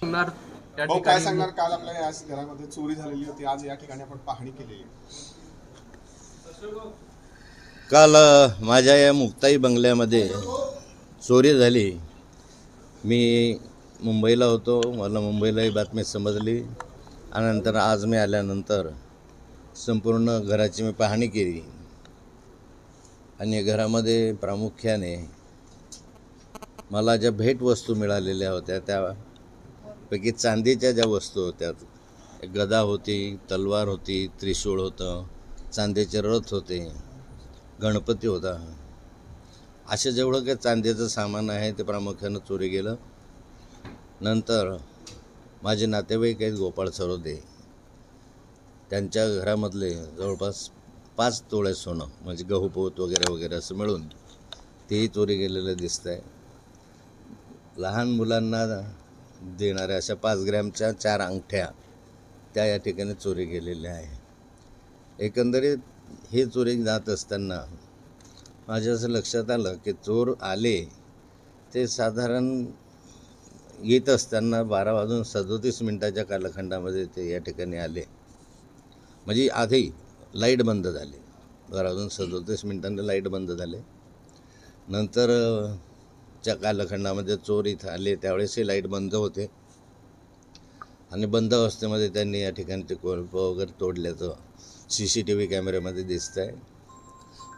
सांगणार त्या भाऊ काय सांगणार? काल आपल्या या घरामध्ये चोरी झालेली होती. आज या ठिकाणी आपण पाहणी केलेली. काल अ, माझ्या या मुक्ताई बंगल्यामध्ये चोरी झाली. मी मुंबईला होतो. मला मुंबईला ही बातमी समजली. आणि नंतर आज मी आल्यानंतर संपूर्ण घराची मी पाहणी केली. आणि घरामध्ये प्रामुख्याने मला ज्या भेटवस्तू मिळालेल्या होत्या त्यापैकी चांदीच्या ज्या वस्तू होत्या एक गदा होती तलवार होती त्रिशूळ होतं चांदीचे रथ होते गणपती होता. असे जेवढं काही चांदीचं सामान आहे ते प्रामुख्यानं चोरी गेलं. नंतर माझे नातेवाईक आहेत गोपाळ सरोदे. त्यांच्या घरामधले जवळपास पाच तोळे सोनं म्हणजे गहू पोत वगैरे वगैरे असं मिळून तेही चोरी गेलेलं दिसतं आहे लहान मुलांना देणाऱ्या अशा पाच ग्रॅमच्या चार अंगठ्या त्या या ठिकाणी चोरी गेलेल्या आहे एकंदरीत हे चोरी जात असताना माझ्या असं लक्षात आलं की चोर आले ते साधारण येत असताना बारा वाजून सदोतीस मिनटाच्या कालखंडामध्ये ते या ठिकाणी आले. म्हणजे आधी लाइट बंद झाली. बारा वाजून सदोतीस मिनटांनी लाइट बंद झाले. नंतर च्या कालखंडामध्ये चोर इथं आले. त्यावेळेसही लाइट बंद होते. आणि बंद अवस्थेमध्ये त्यांनी या ठिकाणी ते कोल्प वगैरे तोडल्याचं सी सी टी व्ही कॅमेऱ्यामध्ये दिसतं आहे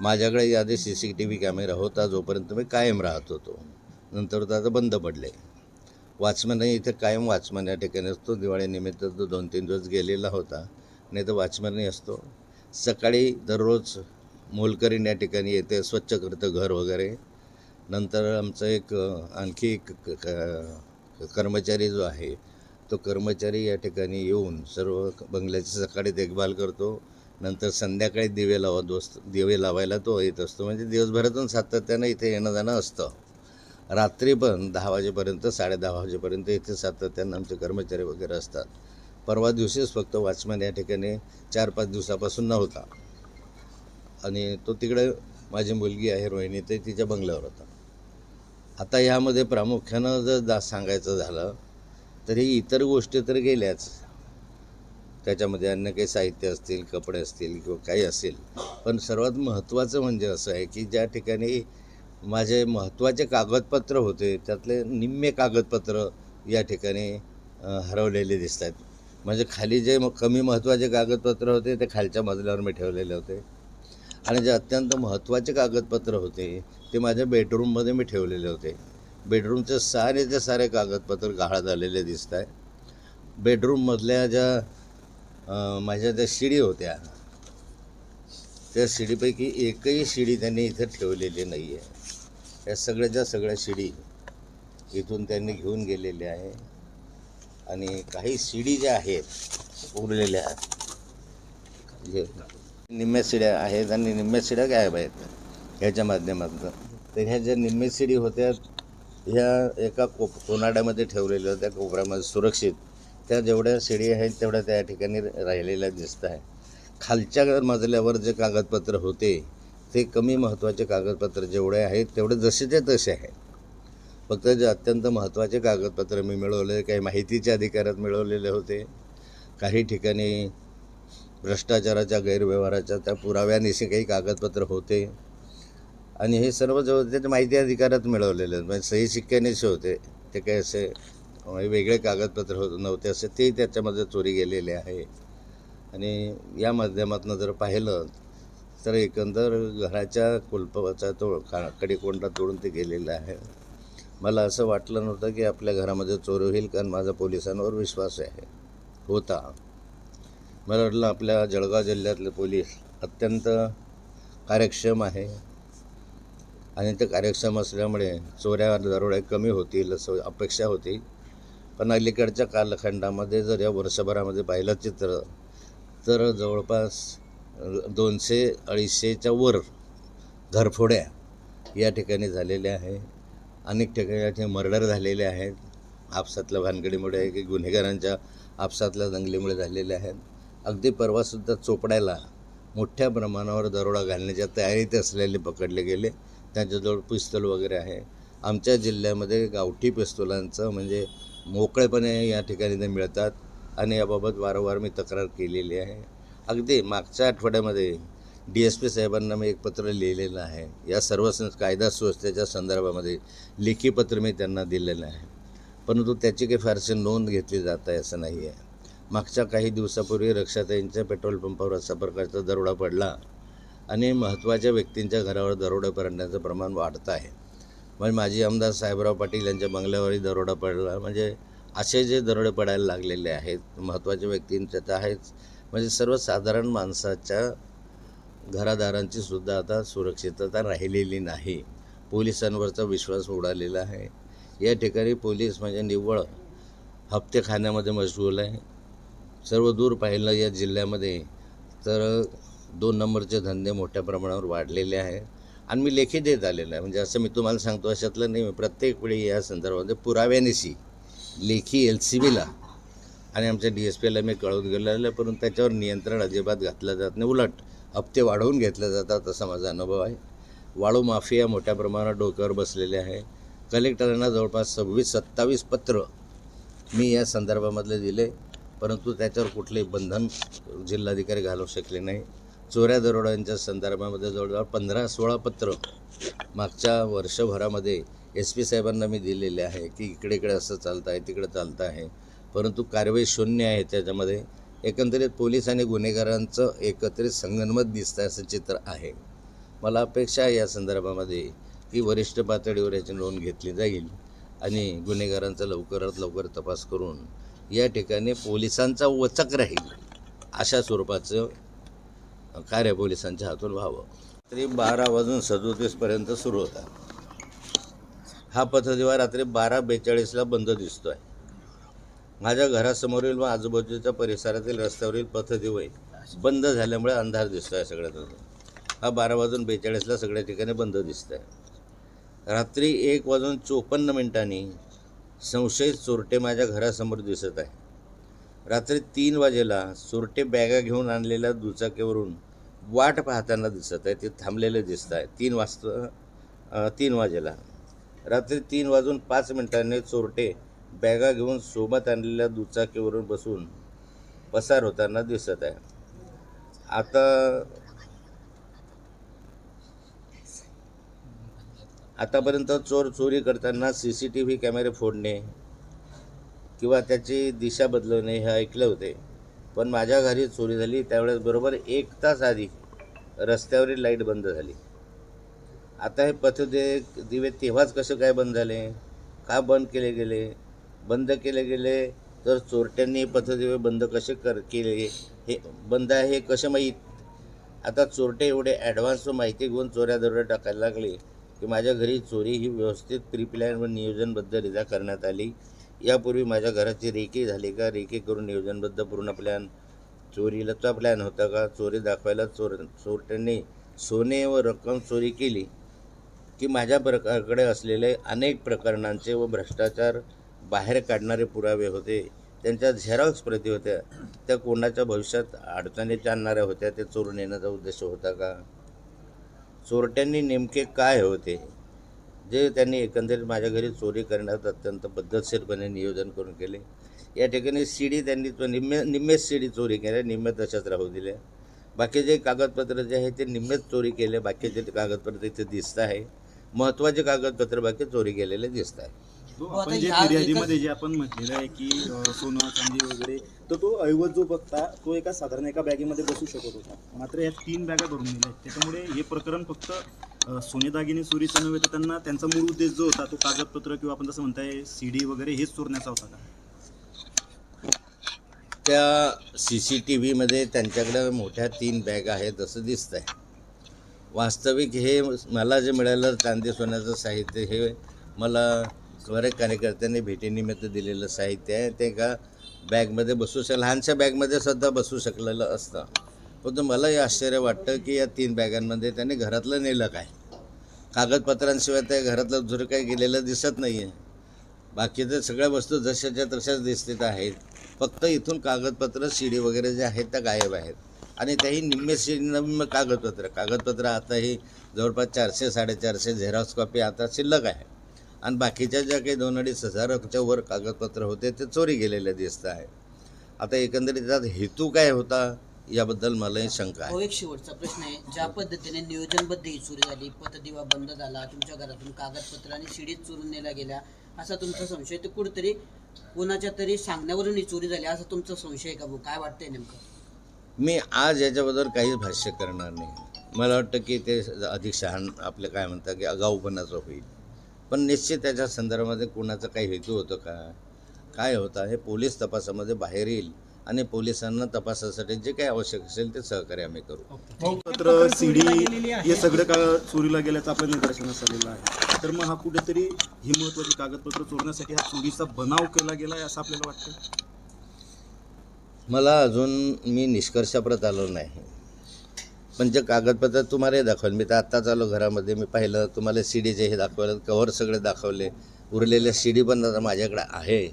माझ्याकडे आधी C C T V camera होता जोपर्यंत मी कायम राहत होतो. नंतर तो आता बंद पडले वाचमनही इथे कायम वाचमन या ठिकाणी असतो. दिवाळीनिमित्त तो दोन तीन दिवस गेलेला होता. नाही तर वाचमनही असतो. सकाळी दररोज मोलकरीण या ठिकाणी येते स्वच्छ करतं घर वगैरे. नंतर आमचं एक आणखी एक क- कर्मचारी जो आहे तो कर्मचारी या ठिकाणी येऊन सर्व बंगल्याची सकाळी देखभाल करतो. नंतर संध्याकाळी दिवे लावत असतो दिवे लावायला तो येत असतो. म्हणजे दिवसभरातून सातत्यानं इथे येणं जाणं असतं. रात्री पण दहा वाजेपर्यंत साडेदहा वाजेपर्यंत इथे सातत्यानं आमचे कर्मचारी वगैरे असतात. परवा दिवशीच फक्त वॉचमॅन या ठिकाणी चार पाच दिवसापासून नव्हता. आणि तो तिकडे माझी मुलगी आहे रोहिणी ते तिच्या बंगल्यावर होता. आता ह्यामध्ये प्रामुख्यानं जर जा सांगायचं झालं तरी इतर गोष्टी तर गेल्याच. त्याच्यामध्ये अन्य काही साहित्य असतील कपडे असतील किंवा काही असेल. पण सर्वात महत्त्वाचं म्हणजे असं आहे की ज्या ठिकाणी माझे महत्त्वाचे कागदपत्र होते त्यातले निम्मे कागदपत्र या ठिकाणी हरवलेले दिसत आहेत म्हणजे खाली जे म- कमी महत्त्वाचे कागदपत्र होते ते खालच्या मजल्यावर मी ठेवलेले होते. आणि जे अत्यंत महत्त्वाचे कागदपत्र होते ते माझ्या बेडरूममध्ये मी ठेवलेले होते. बेडरूमचे सारेचे सारे कागदपत्र गहाळ झालेले दिसत आहे बेडरूममधल्या ज्या माझ्या ज्या शिडी होत्या त्या शिडीपैकी एकही शिडी त्यांनी इथं ठेवलेली नाही आहे या सगळ्याच्या सगळ्या शिडी इथून त्यांनी घेऊन गेलेल्या आहे. आणि काही शिडी ज्या आहेत उरलेल्या जे निम्म्या शिड्या आहेत आणि निम्म्या शिड्या गायब आहेत ह्याच्या माध्यमातून. तर ह्या ज्या निम्म्या शिडी होत्या ह्या एका कोप कोनाड्यामध्ये ठेवलेल्या होत्या कोपऱ्यामध्ये सुरक्षित. त्या जेवढ्या शिडी आहेत तेवढ्या त्या ठिकाणी राहिलेल्या दिसत आहे खालच्या मजल्यावर जे कागदपत्र होते ते कमी महत्त्वाचे कागदपत्र जेवढे आहेत तेवढे जसेच्या तसे आहेत. फक्त जे अत्यंत महत्त्वाचे कागदपत्र मी मिळवले काही माहितीच्या अधिकारात मिळवलेले होते. काही ठिकाणी भ्रष्टाचाराच्या गैरव्यवहाराच्या त्या पुराव्यानिशी काही कागदपत्र होते. आणि हे सर्व जे होते ते माहिती अधिकारात मिळवलेले. म्हणजे सही शिक्क्यानेच होते. ते काही असे वेगळे कागदपत्र होत नव्हते असे ते त्याच्यामध्ये चोरी गेलेले आहे. आणि या माध्यमातून जर पाहिलं तर एकंदर घराच्या कुलपाचा तो का कडेकोंडा तोडून ते गेलेलं आहे. मला असं वाटलं नव्हतं की आपल्या घरामध्ये चोरी होईल कारण माझा पोलिसांवर विश्वास आहे होता. मला वाटलं आपल्या जळगाव जिल्ह्यातले पोलीस अत्यंत कार्यक्षम आहे. आणि ते कार्यक्षम असल्यामुळे चोऱ्या दरोड्या कमी होतील असं अपेक्षा होती. पण अलीकडच्या कालखंडामध्ये जर या वर्षभरामध्ये पाहिलं चित्र तर जवळपास दोनशे अडीचशेच्या वर घरफोड्या या ठिकाणी झालेल्या आहे अनेक ठिकाणी मर्डर झालेले आहेत. आपसातल्या भानगडीमुळे की गुन्हेगारांच्या आपसातल्या दंगलीमुळे झालेले आहेत. अगदी परवासुद्धा चोपड्याला मोठ्या प्रमाणावर दरोडा घालण्याच्या तयारीत असलेले पकडले गेले. त्यांच्याजवळ पिस्तूल वगैरे आहे. आमच्या जिल्ह्यामध्ये गावठी पिस्तुलांचं म्हणजे मोकळेपणे या ठिकाणी ते मिळतात. आणि याबाबत वारंवार मी तक्रार केलेली आहे. अगदी मागच्या आठवड्यामध्ये डी एस पी साहेबांना मी एक पत्र लिहिलेलं आहे. या सर्व सं- कायदा सुव्यवस्थेच्या संदर्भामध्ये लेखी पत्र मी त्यांना दिलेलं आहे. परंतु त्याची काही फारशी नोंद घेतली जात आहे असं नाही आहे. मागच्या काही दिवसापूर्वी रक्षाताईंच्या पेट्रोल पंपावर अशा प्रकारचा दरोडा पडला आणि महत्त्वाच्या व्यक्तींच्या घरावर दरोडे पडण्याचं प्रमाण वाढतं आहे. म्हणजे माजी आमदार साहेबराव पाटील यांच्या बंगल्यावरही दरोडा पडला. म्हणजे असे जे दरोडे पडायला लागलेले आहेत महत्त्वाच्या व्यक्तींच्या तर आहेच. म्हणजे सर्वसाधारण माणसाच्या घरादारांची सुद्धा आता सुरक्षितता राहिलेली नाही. पोलिसांवरचा विश्वास उडालेला आहे. या ठिकाणी पोलीस म्हणजे निव्वळ हप्ते खाण्यामध्ये मशगूल आहे. सर्व दूर पाहिलं या जिल्ह्यामध्ये तर दोन नंबरचे धंदे मोठ्या प्रमाणावर वाढलेले आहे आणि मी लेखी देत आलेलं आहे. म्हणजे असं मी तुम्हाला सांगतो अशातलं नाही मी प्रत्येक वेळी या संदर्भामध्ये पुराव्यानिशी लेखी एल सी बीला आणि आमच्या डी एस पीला मी कळवून गेलेलं आहे परंतु त्याच्यावर नियंत्रण अजिबात घातलं जात नाही. उलट हप्ते वाढवून घेतले जातात असा माझा अनुभव आहे. वाळू माफिया मोठ्या प्रमाणात डोक्यावर बसलेले आहे. कलेक्टरांना जवळपास सव्वीस सत्तावीस पत्र मी या संदर्भामधले दिले परंतु त्याच्यावर कुठलेही बंधन जिल्हाधिकारी घालू शकले नाही. चोऱ्या दरोड्यांच्या संदर्भामध्ये जवळजवळ पंधरा सोळा पत्र मागच्या वर्षभरामध्ये एस पी साहेबांना मी दिलेले आहे की इकडे इकडे असं चालतं आहे तिकडे चालतं आहे परंतु कारवाई शून्य आहे त्याच्यामध्ये. एकंदरीत पोलीस आणि गुन्हेगारांचं एकत्रित संगनमत दिसतं आहे असं चित्र आहे. मला अपेक्षा आहे या संदर्भामध्ये की वरिष्ठ पातळीवर याची नोंद घेतली जाईल आणि गुन्हेगारांचा लवकरात लवकर तपास करून या ठिकाणी पोलिसांचा वचक राहील अशा स्वरूपाचं कार्य पोलिसांच्या हातून व्हावं. तरी बारा वाजून सदोतीसपर्यंत सुरू होता. हा पथदिवा रात्री बारा बेचाळीसला बंद दिसतो आहे माझ्या घरासमोरील व आजूबाजूच्या परिसरातील रस्त्यावरील पथदिवे बंद झाल्यामुळे अंधार दिसतो आहे सगळ्यात हा बारा वाजून बेचाळीसला सगळ्या ठिकाणी बंद दिसत आहे रात्री एक वाजून चोपन्न मिनिटांनी संशयित चोरटे माझ्या घरासमोर दिसत आहे. रात्री तीन वाजेला चोरटे बॅगा घेऊन आणलेल्या दुचाकीवरून वाट पाहताना दिसत आहे. ते थांबलेले दिसत आहे. तीन वाजता तीन वाजेला. रात्री तीन वाजून पाच मिनिटांनी चोरटे बॅगा घेऊन सोबत आणलेल्या दुचाकीवरून बसून पसार होताना दिसत आहे. आता आतापर्यंत चोर चोरी करताना सी सी टी व्ही कॅमेरे फोडणे किंवा त्याची दिशा बदलवणे हे ऐकले होते. पण माझ्या घरी चोरी झाली त्यावेळेस बरोबर एक तास आधी रस्त्यावरील लाइट बंद झाली. आता हे पथदे दिवे तेव्हाच कसं काय बंद झाले? का बंद केले गेले? बंद केले गेले तर चोरट्यांनी पथदिवे बंद कसे कर केले? हे बंद आहे हे कसं माहीत? आता चोरटे एवढे ॲडव्हान्स माहिती घेऊन चोऱ्या दरोडे टाकायला लागले की माझ्या घरी चोरी ही व्यवस्थित प्री प्लॅन व रिझा करण्यात आली. यापूर्वी माझ्या घराची रेकी झाली का? रेकी करून नियोजनबद्ध पूर्ण प्लॅन चोरीलाचा प्लॅन होता का? चोरी दाखवायला चोर चोरट्यांनी सोने व रक्कम चोरी केली. की माझ्या प्रकारकडे असलेले अनेक प्रकरणांचे व भ्रष्टाचार बाहेर काढणारे पुरावे होते. त्यांच्या झेरॉक्स प्रती होत्या. त्या कोणाच्या भविष्यात अडचणीच्या आणणाऱ्या होत्या ते चोरून येण्याचा उद्देश होता का? चोरट्यांनी नेमके काय होते? जे त्यांनी एकंदरीत माझ्या घरी चोरी करण्यात अत्यंत पद्धतशीरपणे नियोजन करून केले. या ठिकाणी शिडी त्यांनी निम्मे निम्मेच शिडी चोरी केल्या निम्मे तशाच राहू दिल्या बाकीचे कागदपत्र जे आहे ते निम्मेच चोरी केले बाकीचे कागदपत्र इथे दिसत आहे. महत्त्वाचे कागदपत्र बाकी चोरी केलेले दिसत आहे तो हो, आपण जे फिर्यादीमध्ये जे आपण म्हटलेलं आहे की अ, सोनं चांदी वगैरे तर तो ऐवज जो बघता तो एका साधारण एका बॅगेमध्ये बसू शकत होता. मात्र या तीन बॅगा भरून दिल्या आहेत. त्याच्यामुळे हे प्रकरण फक्त अ, सोने दागिने चोरीचं नव्हे तर त्यांना त्यांचा मूळ उद्देश जो होता तो कागदपत्र किंवा आपण जसं म्हणताय सी डी वगैरे हेच चोरण्याचा होता का? त्या सी सी टी व्हीमध्ये त्यांच्याकडे मोठ्या तीन बॅग आहेत असं दिसतं आहे वास्तविक हे मला जे मिळालं चांदी सोन्याचं साहित्य हे मला बऱ्याच कार्यकर्त्यांनी भेटीनिमित्त दिलेलं साहित्य आहे. ते का बॅगमध्ये बसू शक लहानशा बॅगमध्ये सुद्धा बसू शकलेलं असतं. परंतु मला हे आश्चर्य वाटतं की या तीन बॅगांमध्ये त्यांनी घरातलं नेलं काय? कागदपत्रांशिवाय त्या घरातलं दुसरं काही गेलेलं दिसत नाही आहे बाकीच्या सगळ्या वस्तू जशाच्या तशाच दिसत आहेत. फक्त इथून कागदपत्र शिडी वगैरे जे आहेत त्या गायब आहेत. आणि त्याही निम्मे शिडी कागदपत्र. कागदपत्र आता ही जवळपास चारशे साडेचारशे झेरॉक्स कॉपी आता शिल्लक आहे. आणि बाकीच्या ज्या काही दोन अडीच हजाराच्या वर कागदपत्र होते ते चोरी गेलेले दिसत आहे. आता एकंदरीत त्यात हेतू काय होता याबद्दल मलाही शंका आहे. हो एक शेवटचा प्रश्न आहे. ज्या पद्धतीने नियोजनबद्ध ही चोरी झाली पतदिवा बंद झाला तुमच्या घरातून कागदपत्र आणि शिडीत चोरून नेल्या गेल्या असा तुमचा संशय तर कुठेतरी कोणाच्या तरी सांगण्यावरून ही चोरी झाली असा तुमचा संशय का भाऊ? काय वाटतंय नेमकं? मी आज याच्याबद्दल काहीच भाष्य करणार नाही. मला वाटतं की ते अधिक शहाण आपलं काय म्हणतात की आगाऊपणाचं होईल. पण निश्चित त्याच्या संदर्भामध्ये कुणाचा काही हेतू होतं का? काय होता? हे पोलीस तपासामध्ये बाहेर येईल आणि पोलिसांना तपासासाठी जे काही आवश्यक असेल ते सहकार्य आम्ही करू. पत्र सीडी हे सगळं का चोरीला गेल्याचं आपल्या निदर्शनास आलेलं आहे. तर मग हा कुठेतरी ही महत्वाची कागदपत्र चोरण्यासाठी हा चोरीचा बनाव केला गेला आहे असं आपल्याला वाटतं? मला अजून मी निष्कर्षाप्रत आलो नाही. पण जे कागदपत्र तुम्हाला दाखवलं मी तर आत्ताच आलो घरामध्ये मी पाहिलं तुम्हाला सी डीचे हे दाखवलं कवर सगळे दाखवले उरलेल्या सी डी पण आता माझ्याकडे आहे.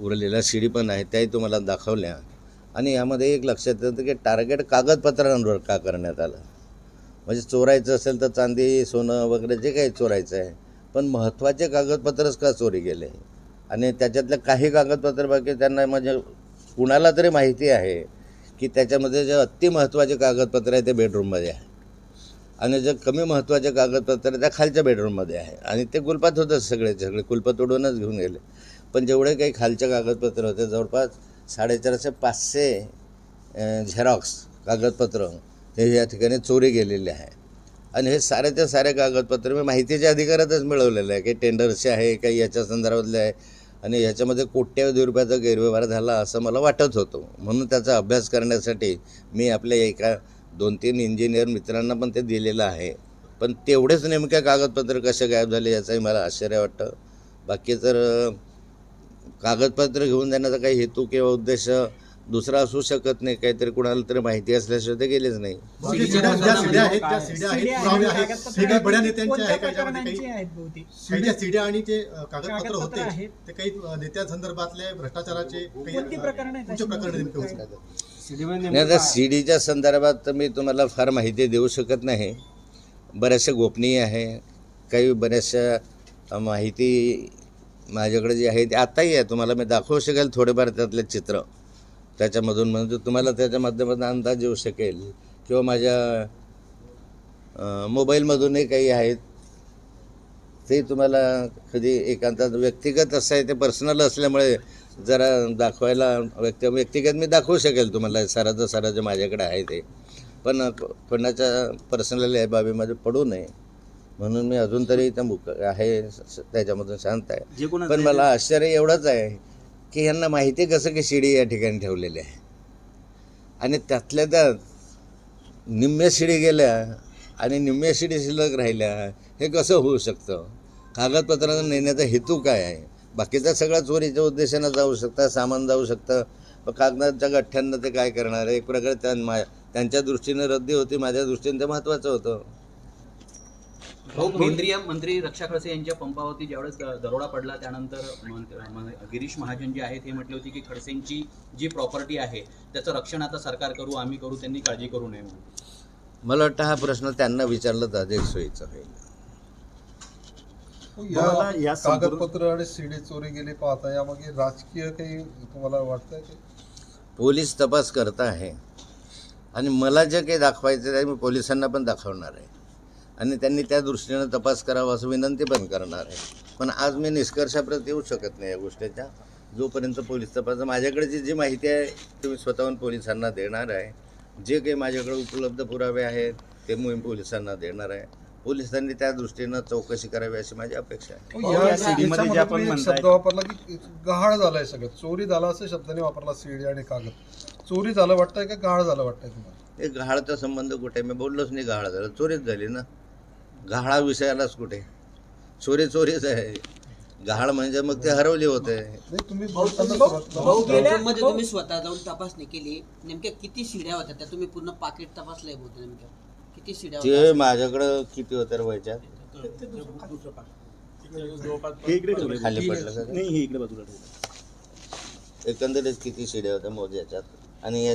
उरलेल्या सी डी पण आहे त्याही तुम्हाला दाखवल्या. आणि यामध्ये एक लक्षात येतं की टार्गेट कागदपत्रांवर का करण्यात आलं? म्हणजे चोरायचं असेल तर चांदी सोनं वगैरे जे काही चोरायचं आहे पण महत्त्वाचे कागदपत्रच का चोरी गेले? आणि त्याच्यातले काही कागदपत्र बाकी त्यांना म्हणजे कुणाला तरी माहिती आहे की त्याच्यामध्ये जे अति महत्त्वाचे कागदपत्र आहे ते बेडरूममध्ये आहे. आणि जे कमी महत्त्वाचे कागदपत्र आहे त्या खालच्या बेडरूममध्ये आहे. आणि ते कुलपात होतं सगळे सगळे कुलप तोडूनच घेऊन गेले. पण जेवढे काही खालचे कागदपत्र होते जवळपास साडेचारशे पाचशे झेरॉक्स कागदपत्र हे या ठिकाणी चोरी गेलेले आहे. आणि हे सारेच्या सारे कागदपत्र मी माहितीच्या अधिकारातच मिळवलेलं आहे. काही टेंडरचे आहे काही याच्या संदर्भातले आहे. आणि ह्याच्यामध्ये कोट्यावधी रुपयाचा गैरव्यवहार झाला असं मला वाटत होतं. म्हणून त्याचा अभ्यास करण्यासाठी मी आपल्या एका दोन तीन इंजिनियर मित्रांना पण ते दिलेलं आहे. पण तेवढेच नेमक्या कागदपत्र कसे गायब झाले याचंही मला आश्चर्य वाटतं. बाकी तर कागदपत्र घेऊन जाण्याचा काही हेतू किंवा उद्देश दुसरा असू शकत नाही काहीतरी कुणाला तरी माहिती असल्याशिवाय ते गेलेच नाही. सीड्या हे आणि अ, कागदपत्र होते. ते काही अ, नेत्यांसंदर्भातले भ्रष्टाचाराचे प्रकरणं आता सी डीच्या संदर्भात तर मी तुम्हाला फार माहिती देऊ शकत नाही. बऱ्याचशा गोपनीय आहे. काही बऱ्याचशा माहिती माझ्याकडे जी आहे ती आत्ताही आहे. तुम्हाला मी दाखवू शकेल थोडेफार त्यातले चित्र. त्याच्यामधून म्हणजे तुम्हाला त्याच्या माध्यमातून अंदाज येऊ शकेल किंवा माझ्या मोबाईलमधूनही काही आहेत. ते तुम्हाला कधी एकांतात व्यक्तिगत असं आहे ते पर्सनल असल्यामुळे जरा दाखवायला व्यक्ती व्यक्तिगत मी दाखवू शकेल तुम्हाला साराचं सारं जे माझ्याकडे आहे ते. पण कोणाच्या पर्सनल या बाबीमध्ये पडू नये. म्हणून मी अजून तरी त्या मुक आहे त्याच्यामधून शांत आहे. पण मला आश्चर्य एवढंच आहे की यांना माहिती कसं की शिडी या ठिकाणी ठेवलेली आहे. आणि त्यातल्या त्यात निम्म्या शिडी गेल्या आणि निम्म्या शिडी शिल्लक राहिल्या हे कसं होऊ शकतं? कागदपत्रांना नेण्याचा हेतू काय आहे? बाकीचा सगळा चोरीच्या उद्देशानं जाऊ शकता सामान जाऊ शकतं. मग कागदाच्या गठ्ठ्यांना ते काय करणार एक प्रकारे त्यां मा- त्यांच्या दृष्टीनं रद्दी होती माझ्या दृष्टीनं ते महत्त्वाचं होतं. केंद्रीय मंत्री रक्षा खडसे यांच्या पंपावरती ज्यावेळेस दरोडा पडला त्यानंतर गिरीश महाजन जे आहेत हे म्हटले होते की खडसेंची जी प्रॉपर्टी आहे त्याचं रक्षण आता सरकार करू आम्ही करू त्यांनी काळजी करू नये म्हणून. मला वाटतं हा प्रश्न त्यांना विचारला तर अधिक सोयीचा होईल. मला या कागदपत्र आणि सीडी चोरी गेली पाहता यामागे राजकीय काही तुम्हाला वाटतंय की? पोलीस तपास करत आहे. आणि मला जे काही दाखवायचं आहे मी पोलिसांना पण दाखवणार आहे. आणि त्यांनी त्या दृष्टीनं तपास करावा असं विनंती पण करणार आहे. पण आज मी निष्कर्षाप्रत येऊ शकत नाही या गोष्टीच्या. जोपर्यंत पोलीस तपास माझ्याकडे जी माहिती आहे ती मी स्वतःहून पोलिसांना देणार आहे. जे काही माझ्याकडे उपलब्ध पुरावे आहेत ते मी पोलिसांना देणार आहे. पोलिसांनी त्या दृष्टीनं चौकशी करावी अशी माझी अपेक्षा आहे. जे शब्द वापरला की गहाळ झालाय सगळं. चोरी झाला असं शब्दाने वापरला सीडी आणि कागद. चोरी झालं वाटतंय का गहाळ झालं वाटतंय तुम्हाला? गहाळचा संबंध कुठे? मी बोललोच नाही गहाळ झालं. चोरीच झाली ना. गहाळा विषयालाच कुठे? चोरी चोरीच आहे. गहाळ म्हणजे मग ते हरवली होते. नाही तुम्ही भाऊ- भाऊ- तुम्ही स्वतः जाऊन तपासणी केली. नेमक्या किती शिड्या होत्या? त्या तुम्ही पूर्ण पाकिट तपासलंय बोलतो नेमक्या. किती शिड्या ते होत्या? माझ्याकडं किती होत्या रे हे इकडे ठेवलंय. खाली पडलं का? नाही हे इकडे बाजूला एकंदरीत किती शिड्या होत्या मोज याच्यात आणि या